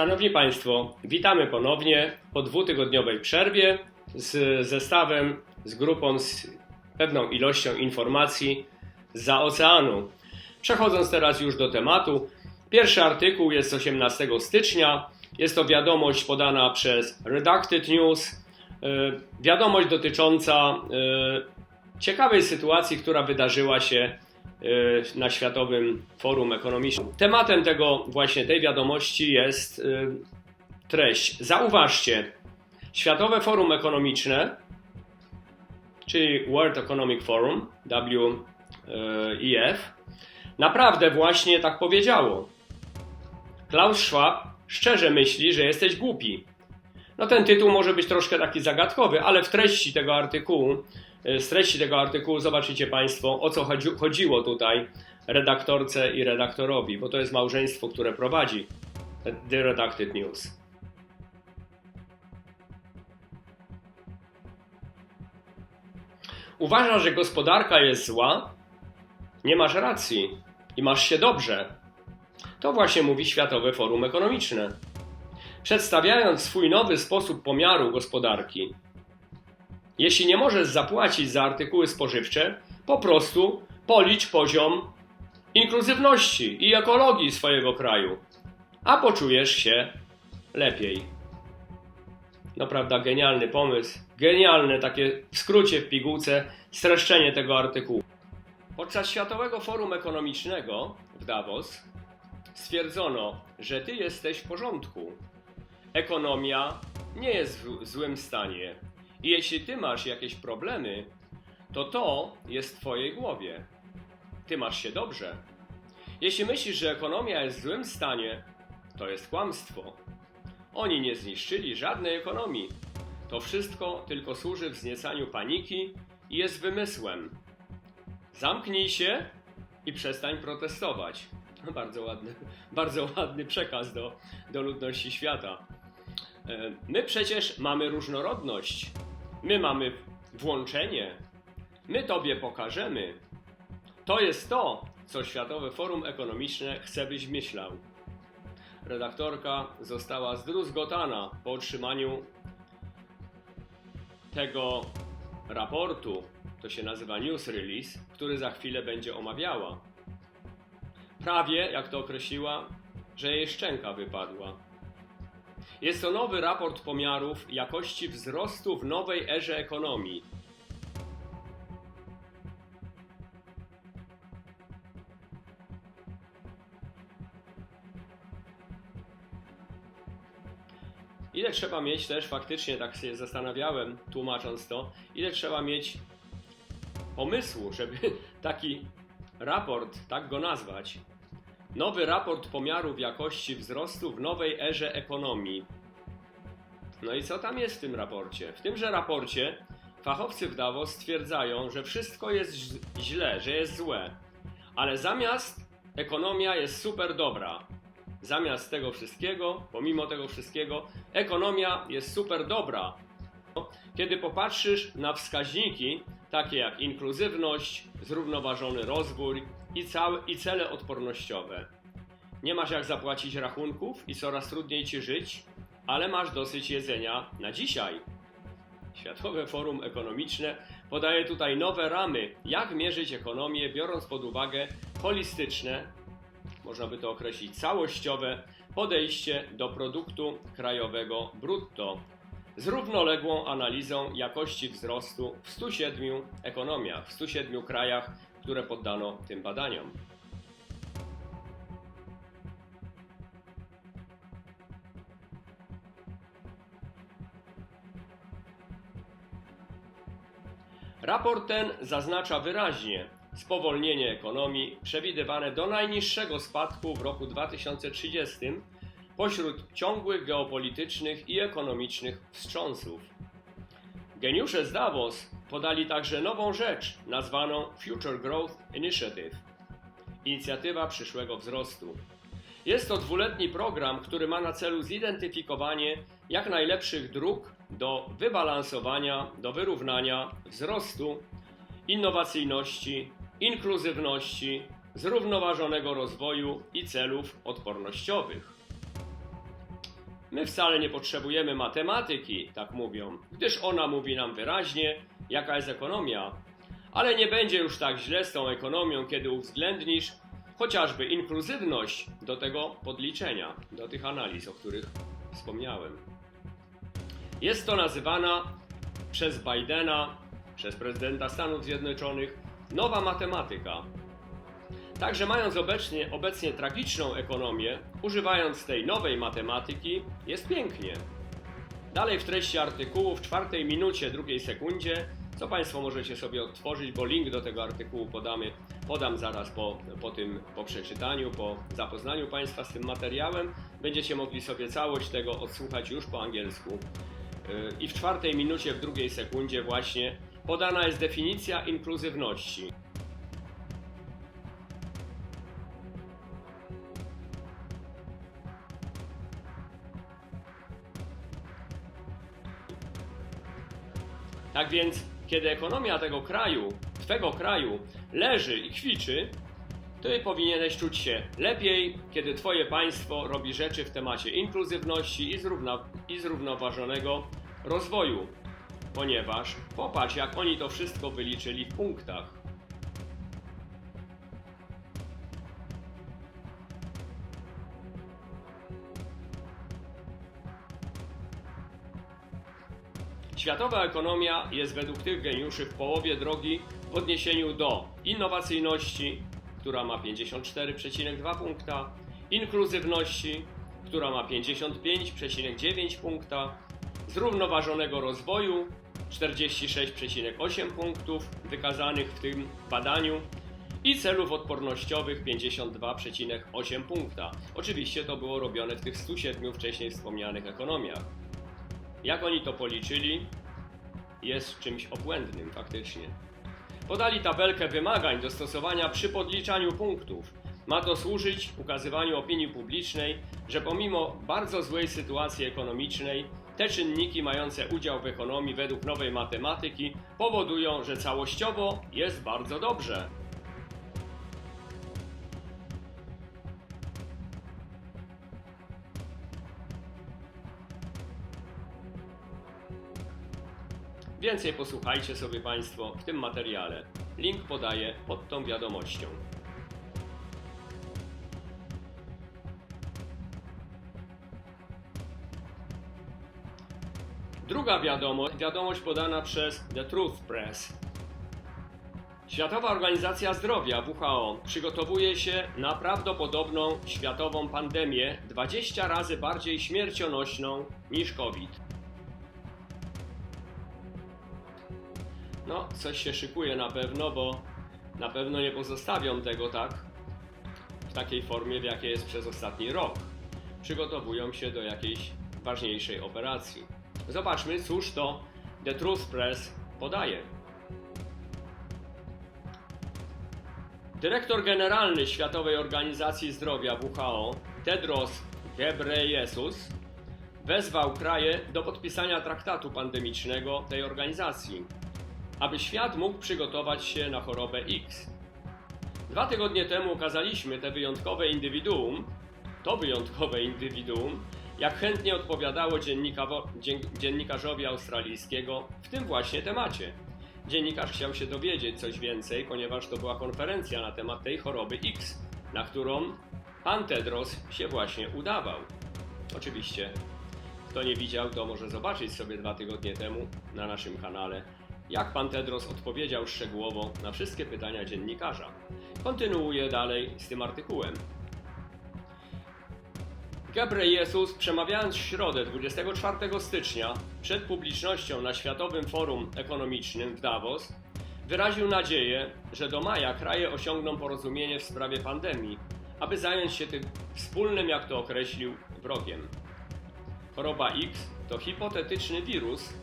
Szanowni Państwo, witamy ponownie po dwutygodniowej przerwie z zestawem, z grupą, z pewną ilością informacji za oceanu. Przechodząc teraz już do tematu, pierwszy artykuł jest z 18 stycznia. Jest to wiadomość podana przez Redacted News. Yy, Wiadomość dotycząca yy, ciekawej sytuacji, która wydarzyła się na Światowym Forum Ekonomicznym. Tematem tego właśnie tej wiadomości jest yy, treść. Zauważcie, Światowe Forum Ekonomiczne, czyli World Economic Forum, WEF, naprawdę właśnie tak powiedziało. Klaus Schwab szczerze myśli, że jesteś głupi. No ten tytuł może być troszkę taki zagadkowy, ale w treści tego artykułu, z treści tego artykułu zobaczycie Państwo, o co chodzi, chodziło tutaj redaktorce i redaktorowi, bo to jest małżeństwo, które prowadzi The Redacted News. Uważasz, że gospodarka jest zła? Nie masz racji i masz się dobrze. To właśnie mówi Światowe Forum Ekonomiczne. Przedstawiając swój nowy sposób pomiaru gospodarki, jeśli nie możesz zapłacić za artykuły spożywcze, po prostu policz poziom inkluzywności i ekologii swojego kraju, a poczujesz się lepiej. No prawda, genialny pomysł, genialne takie w skrócie, w pigułce streszczenie tego artykułu. Podczas Światowego Forum Ekonomicznego w Davos stwierdzono, że ty jesteś w porządku. Ekonomia nie jest w złym stanie. I jeśli ty masz jakieś problemy, to to jest w twojej głowie. Ty masz się dobrze. Jeśli myślisz, że ekonomia jest w złym stanie, to jest kłamstwo. Oni nie zniszczyli żadnej ekonomii. To wszystko tylko służy wzniecaniu paniki i jest wymysłem. Zamknij się i przestań protestować. Bardzo ładny, bardzo ładny przekaz do, do ludności świata. E, My przecież mamy różnorodność. My mamy włączenie. My Tobie pokażemy. To jest to, co Światowe Forum Ekonomiczne chce, byś myślał. Redaktorka została zdruzgotana po otrzymaniu tego raportu, to się nazywa news release, który za chwilę będzie omawiała. Prawie, jak to określiła, że jej szczęka wypadła. Jest to nowy raport pomiarów jakości wzrostu w nowej erze ekonomii. Ile trzeba mieć też, faktycznie tak się zastanawiałem, tłumacząc to, ile trzeba mieć pomysłu, żeby taki raport, tak go nazwać, nowy raport pomiarów jakości wzrostu w nowej erze ekonomii. No i co tam jest w tym raporcie? W tymże raporcie fachowcy w Davos stwierdzają, że wszystko jest źle, że jest złe, ale zamiast ekonomia jest super dobra. Zamiast tego wszystkiego, pomimo tego wszystkiego, ekonomia jest super dobra. Kiedy popatrzysz na wskaźniki, takie jak inkluzywność, zrównoważony rozwój i, całe, i cele odpornościowe, nie masz jak zapłacić rachunków i coraz trudniej ci żyć, ale masz dosyć jedzenia na dzisiaj. Światowe Forum Ekonomiczne podaje tutaj nowe ramy, jak mierzyć ekonomię, biorąc pod uwagę holistyczne, można by to określić całościowe podejście do produktu krajowego brutto z równoległą analizą jakości wzrostu w 107 ekonomiach, w 107 krajach, które poddano tym badaniom. Raport ten zaznacza wyraźnie spowolnienie ekonomii przewidywane do najniższego spadku w roku 2030 pośród ciągłych geopolitycznych i ekonomicznych wstrząsów. Geniusze z Davos podali także nową rzecz nazwaną Future Growth Initiative inicjatywa przyszłego wzrostu. Jest to dwuletni program, który ma na celu zidentyfikowanie jak najlepszych dróg do wybalansowania, do wyrównania wzrostu, innowacyjności, inkluzywności, zrównoważonego rozwoju i celów odpornościowych. My wcale nie potrzebujemy matematyki, tak mówią, gdyż ona mówi nam wyraźnie, jaka jest ekonomia. Ale nie będzie już tak źle z tą ekonomią, kiedy uwzględnisz chociażby inkluzywność do tego podliczenia, do tych analiz, o których wspomniałem. Jest to nazywana przez Bidena, przez prezydenta Stanów Zjednoczonych, nowa matematyka. Także mając obecnie, obecnie tragiczną ekonomię, używając tej nowej matematyki, jest pięknie. Dalej w treści artykułu w czwartej minucie, drugiej sekundzie, co Państwo możecie sobie odtworzyć, bo link do tego artykułu podamy, podam zaraz po, po tym, po przeczytaniu, po zapoznaniu Państwa z tym materiałem. Będziecie mogli sobie całość tego odsłuchać już po angielsku. Yy, I w czwartej minucie, w drugiej sekundzie właśnie podana jest definicja inkluzywności. Tak więc, kiedy ekonomia tego kraju, twego kraju leży i kwiczy, ty powinieneś czuć się lepiej, kiedy twoje państwo robi rzeczy w temacie inkluzywności i, zrówna, i zrównoważonego rozwoju. Ponieważ popatrz, jak oni to wszystko wyliczyli w punktach. Światowa ekonomia jest według tych geniuszy w połowie drogi w odniesieniu do innowacyjności, która ma 54,2 punkta, inkluzywności, która ma 55,9 punkta, zrównoważonego rozwoju 46,8 punktów wykazanych w tym badaniu i celów odpornościowych 52,8 punkta. Oczywiście to było robione w tych 107 wcześniej wspomnianych ekonomiach. Jak oni to policzyli, jest czymś obłędnym faktycznie. Podali tabelkę wymagań do stosowania przy podliczaniu punktów. Ma to służyć ukazywaniu opinii publicznej, że pomimo bardzo złej sytuacji ekonomicznej, te czynniki mające udział w ekonomii według nowej matematyki powodują, że całościowo jest bardzo dobrze. Więcej posłuchajcie sobie Państwo w tym materiale. Link podaję pod tą wiadomością. Druga wiadomość, wiadomość podana przez The Truth Press. Światowa Organizacja Zdrowia WHO przygotowuje się na prawdopodobną światową pandemię 20 razy bardziej śmiercionośną niż COVID. No, coś się szykuje na pewno, bo na pewno nie pozostawią tego tak w takiej formie, w jakiej jest przez ostatni rok. Przygotowują się do jakiejś ważniejszej operacji. Zobaczmy, cóż to The Truth Press podaje. Dyrektor generalny Światowej Organizacji Zdrowia WHO Tedros Ghebreyesus wezwał kraje do podpisania traktatu pandemicznego tej organizacji aby świat mógł przygotować się na chorobę X. Dwa tygodnie temu okazaliśmy te wyjątkowe indywiduum, to wyjątkowe indywiduum, jak chętnie odpowiadało dziennikarzowi australijskiego w tym właśnie temacie. Dziennikarz chciał się dowiedzieć coś więcej, ponieważ to była konferencja na temat tej choroby X, na którą pan Tedros się właśnie udawał. Oczywiście, kto nie widział, to może zobaczyć sobie dwa tygodnie temu na naszym kanale jak pan Tedros odpowiedział szczegółowo na wszystkie pytania dziennikarza. Kontynuuję dalej z tym artykułem. Ghebreyesus, przemawiając w środę 24 stycznia przed publicznością na Światowym Forum Ekonomicznym w Davos, wyraził nadzieję, że do maja kraje osiągną porozumienie w sprawie pandemii, aby zająć się tym wspólnym, jak to określił, wrogiem. Choroba X to hipotetyczny wirus,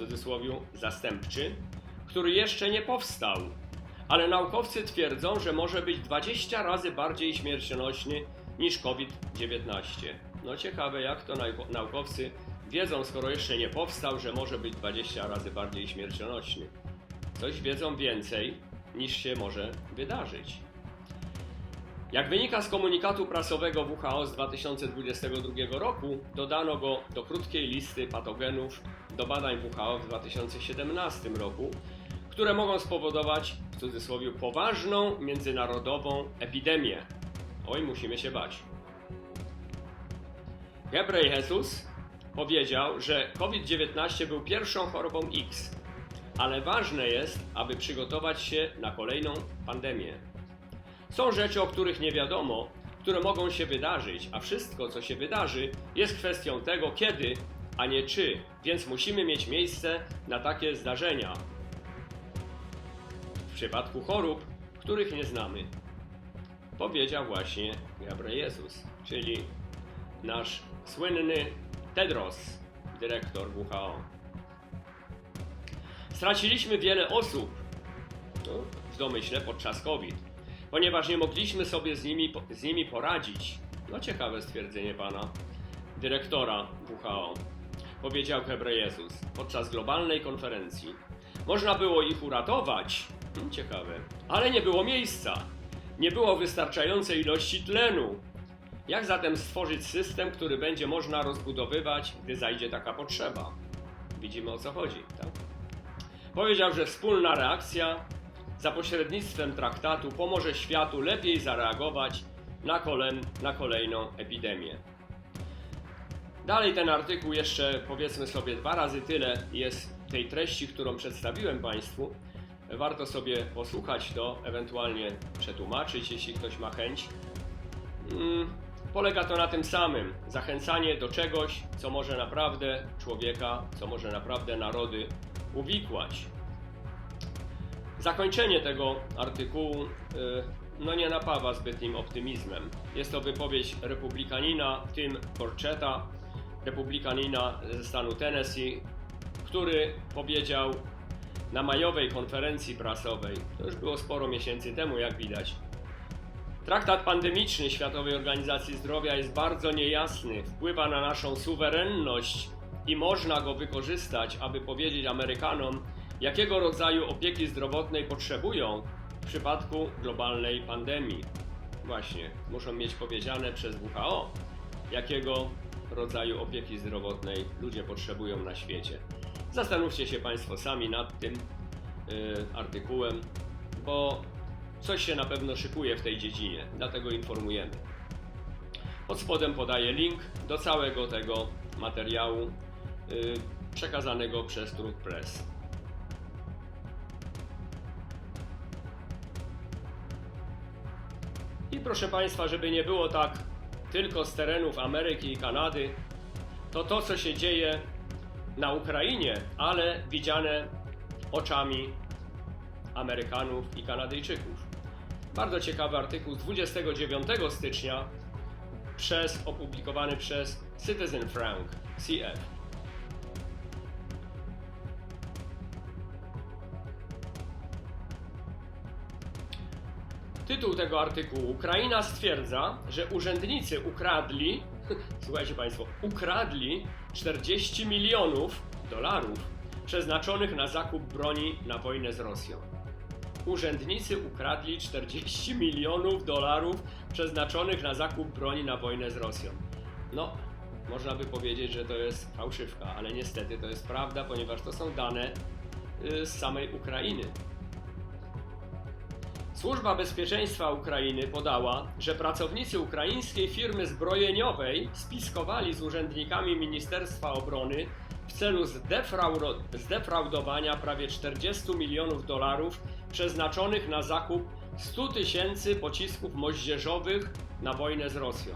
cudzysłowie zastępczy, który jeszcze nie powstał, ale naukowcy twierdzą, że może być 20 razy bardziej śmiercionośny niż COVID-19. No ciekawe, jak to naukowcy wiedzą, skoro jeszcze nie powstał, że może być 20 razy bardziej śmiercionośny. Coś wiedzą więcej niż się może wydarzyć. Jak wynika z komunikatu prasowego WHO z 2022 roku, dodano go do krótkiej listy patogenów do badań WHO w 2017 roku, które mogą spowodować, w cudzysłowie, poważną międzynarodową epidemię. Oj, musimy się bać. Ghebreyesus powiedział, że COVID-19 był pierwszą chorobą X, ale ważne jest, aby przygotować się na kolejną pandemię. Są rzeczy, o których nie wiadomo, które mogą się wydarzyć, a wszystko, co się wydarzy, jest kwestią tego, kiedy, a nie czy, więc musimy mieć miejsce na takie zdarzenia. W przypadku chorób, których nie znamy, powiedział właśnie Gabriel Jezus, czyli nasz słynny Tedros, dyrektor WHO. Straciliśmy wiele osób no, w domyśle podczas COVID, ponieważ nie mogliśmy sobie z nimi, z nimi poradzić. No ciekawe stwierdzenie pana dyrektora WHO, powiedział Hebrejezus podczas globalnej konferencji. Można było ich uratować, hmm, ciekawe, ale nie było miejsca. Nie było wystarczającej ilości tlenu. Jak zatem stworzyć system, który będzie można rozbudowywać, gdy zajdzie taka potrzeba? Widzimy o co chodzi, tak? Powiedział, że wspólna reakcja za pośrednictwem traktatu pomoże światu lepiej zareagować na, kolem, na kolejną epidemię. Dalej ten artykuł jeszcze powiedzmy sobie dwa razy tyle jest tej treści, którą przedstawiłem Państwu. Warto sobie posłuchać to, ewentualnie przetłumaczyć, jeśli ktoś ma chęć. Mm, polega to na tym samym: zachęcanie do czegoś, co może naprawdę człowieka, co może naprawdę narody uwikłać. Zakończenie tego artykułu y, no nie napawa zbytnim optymizmem. Jest to wypowiedź republikanina, tym Porcheta, republikanina ze stanu Tennessee, który powiedział na majowej konferencji prasowej, to już było sporo miesięcy temu, jak widać, Traktat pandemiczny Światowej Organizacji Zdrowia jest bardzo niejasny, wpływa na naszą suwerenność i można go wykorzystać, aby powiedzieć Amerykanom, jakiego rodzaju opieki zdrowotnej potrzebują w przypadku globalnej pandemii. Właśnie, muszą mieć powiedziane przez WHO, jakiego rodzaju opieki zdrowotnej ludzie potrzebują na świecie. Zastanówcie się Państwo sami nad tym yy, artykułem, bo coś się na pewno szykuje w tej dziedzinie, dlatego informujemy. Pod spodem podaję link do całego tego materiału yy, przekazanego przez Truth Press. I proszę Państwa, żeby nie było tak tylko z terenów Ameryki i Kanady, to to, co się dzieje na Ukrainie, ale widziane oczami Amerykanów i Kanadyjczyków. Bardzo ciekawy artykuł z 29 stycznia przez, opublikowany przez Citizen Frank, CF. Tytuł tego artykułu: Ukraina stwierdza, że urzędnicy ukradli, słuchajcie Państwo, ukradli 40 milionów dolarów przeznaczonych na zakup broni na wojnę z Rosją. Urzędnicy ukradli 40 milionów dolarów przeznaczonych na zakup broni na wojnę z Rosją. No, można by powiedzieć, że to jest fałszywka, ale niestety to jest prawda, ponieważ to są dane y, z samej Ukrainy. Służba Bezpieczeństwa Ukrainy podała, że pracownicy ukraińskiej firmy zbrojeniowej spiskowali z urzędnikami Ministerstwa Obrony w celu zdefraudo- zdefraudowania prawie 40 milionów dolarów przeznaczonych na zakup 100 tysięcy pocisków moździerzowych na wojnę z Rosją.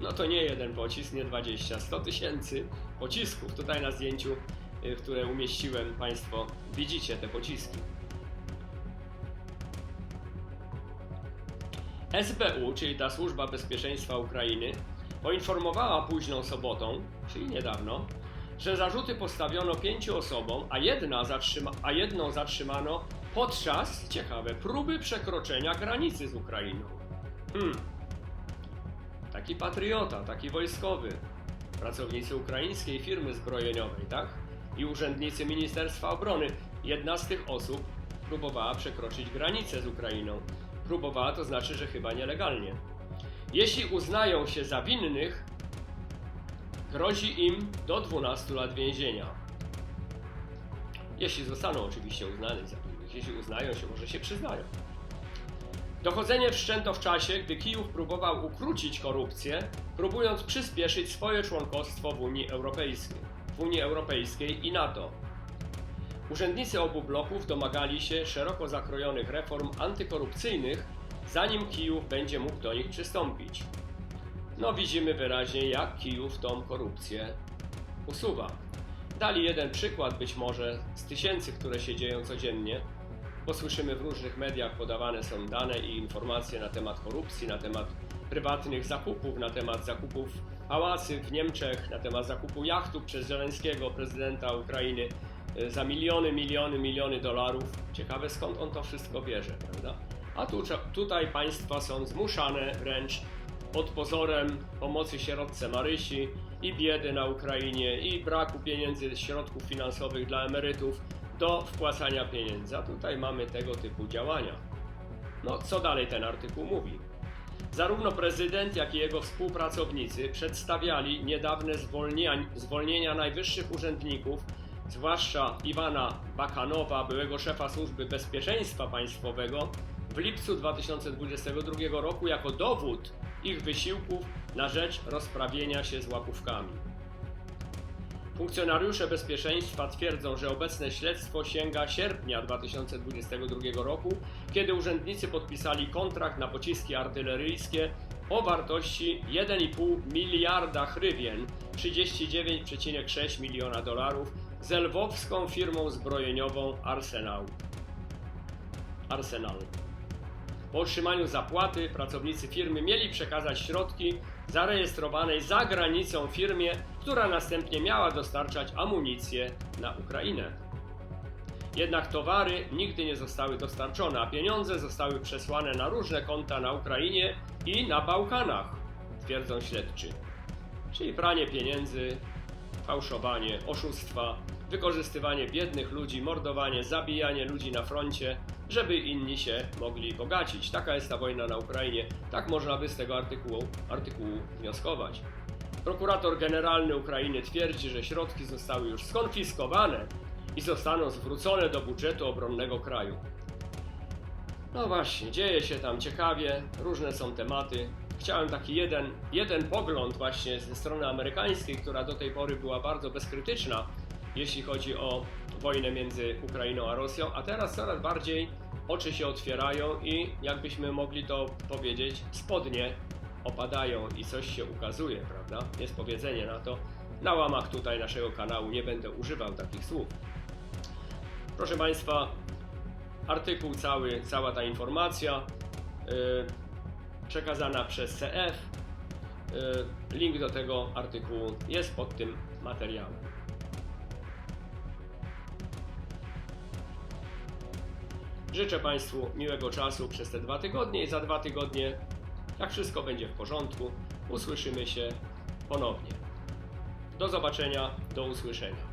No to nie jeden pocisk, nie 20, 100 tysięcy pocisków. Tutaj na zdjęciu, y, które umieściłem, Państwo widzicie te pociski. SBU, czyli ta Służba Bezpieczeństwa Ukrainy, poinformowała późną sobotą, czyli niedawno, że zarzuty postawiono pięciu osobom, a, jedna zatrzyma, a jedną zatrzymano podczas, ciekawe, próby przekroczenia granicy z Ukrainą. Hmm. Taki patriota, taki wojskowy. Pracownicy ukraińskiej firmy zbrojeniowej, tak? I urzędnicy Ministerstwa Obrony. Jedna z tych osób próbowała przekroczyć granicę z Ukrainą. Próbowała, to znaczy, że chyba nielegalnie. Jeśli uznają się za winnych, grozi im do 12 lat więzienia. Jeśli zostaną oczywiście uznane za winnych, jeśli uznają się, może się przyznają. Dochodzenie wszczęto w czasie, gdy Kijów próbował ukrócić korupcję, próbując przyspieszyć swoje członkostwo w Unii Europejskiej, w Unii Europejskiej i NATO. Urzędnicy obu bloków domagali się szeroko zakrojonych reform antykorupcyjnych, zanim Kijów będzie mógł do nich przystąpić. No widzimy wyraźnie, jak Kijów tą korupcję usuwa. Dali jeden przykład, być może z tysięcy, które się dzieją codziennie, bo słyszymy w różnych mediach podawane są dane i informacje na temat korupcji, na temat prywatnych zakupów, na temat zakupów pałacy w Niemczech, na temat zakupu jachtów przez Żeleńskiego, prezydenta Ukrainy, za miliony, miliony, miliony dolarów. Ciekawe skąd on to wszystko bierze, prawda? A tu, tutaj państwa są zmuszane wręcz pod pozorem pomocy sierotce Marysi i biedy na Ukrainie i braku pieniędzy, środków finansowych dla emerytów do wpłacania pieniędzy. A tutaj mamy tego typu działania. No, co dalej ten artykuł mówi? Zarówno prezydent, jak i jego współpracownicy przedstawiali niedawne zwolnienia najwyższych urzędników, zwłaszcza Iwana Bakanowa, byłego szefa Służby Bezpieczeństwa Państwowego, w lipcu 2022 roku jako dowód ich wysiłków na rzecz rozprawienia się z łapówkami. Funkcjonariusze bezpieczeństwa twierdzą, że obecne śledztwo sięga sierpnia 2022 roku, kiedy urzędnicy podpisali kontrakt na pociski artyleryjskie o wartości 1,5 miliarda hrywien, 39,6 miliona dolarów, z lwowską firmą zbrojeniową Arsenal. Arsenal. Po otrzymaniu zapłaty pracownicy firmy mieli przekazać środki zarejestrowanej za granicą firmie, która następnie miała dostarczać amunicję na Ukrainę. Jednak towary nigdy nie zostały dostarczone, a pieniądze zostały przesłane na różne konta na Ukrainie i na Bałkanach, twierdzą śledczy. Czyli pranie pieniędzy, fałszowanie, oszustwa, wykorzystywanie biednych ludzi, mordowanie, zabijanie ludzi na froncie, żeby inni się mogli bogacić. Taka jest ta wojna na Ukrainie. Tak można by z tego artykułu, artykułu wnioskować. Prokurator generalny Ukrainy twierdzi, że środki zostały już skonfiskowane i zostaną zwrócone do budżetu obronnego kraju. No właśnie, dzieje się tam ciekawie, różne są tematy. Chciałem taki jeden, jeden pogląd właśnie ze strony amerykańskiej, która do tej pory była bardzo bezkrytyczna, jeśli chodzi o wojnę między Ukrainą a Rosją, a teraz coraz bardziej oczy się otwierają i jakbyśmy mogli to powiedzieć, spodnie opadają i coś się ukazuje, prawda? Jest powiedzenie na to. Na łamach tutaj naszego kanału nie będę używał takich słów. Proszę Państwa, artykuł cały, cała ta informacja yy, przekazana przez CF. Yy, link do tego artykułu jest pod tym materiałem. Życzę Państwu miłego czasu przez te dwa tygodnie i za dwa tygodnie, jak wszystko będzie w porządku, usłyszymy się ponownie. Do zobaczenia, do usłyszenia.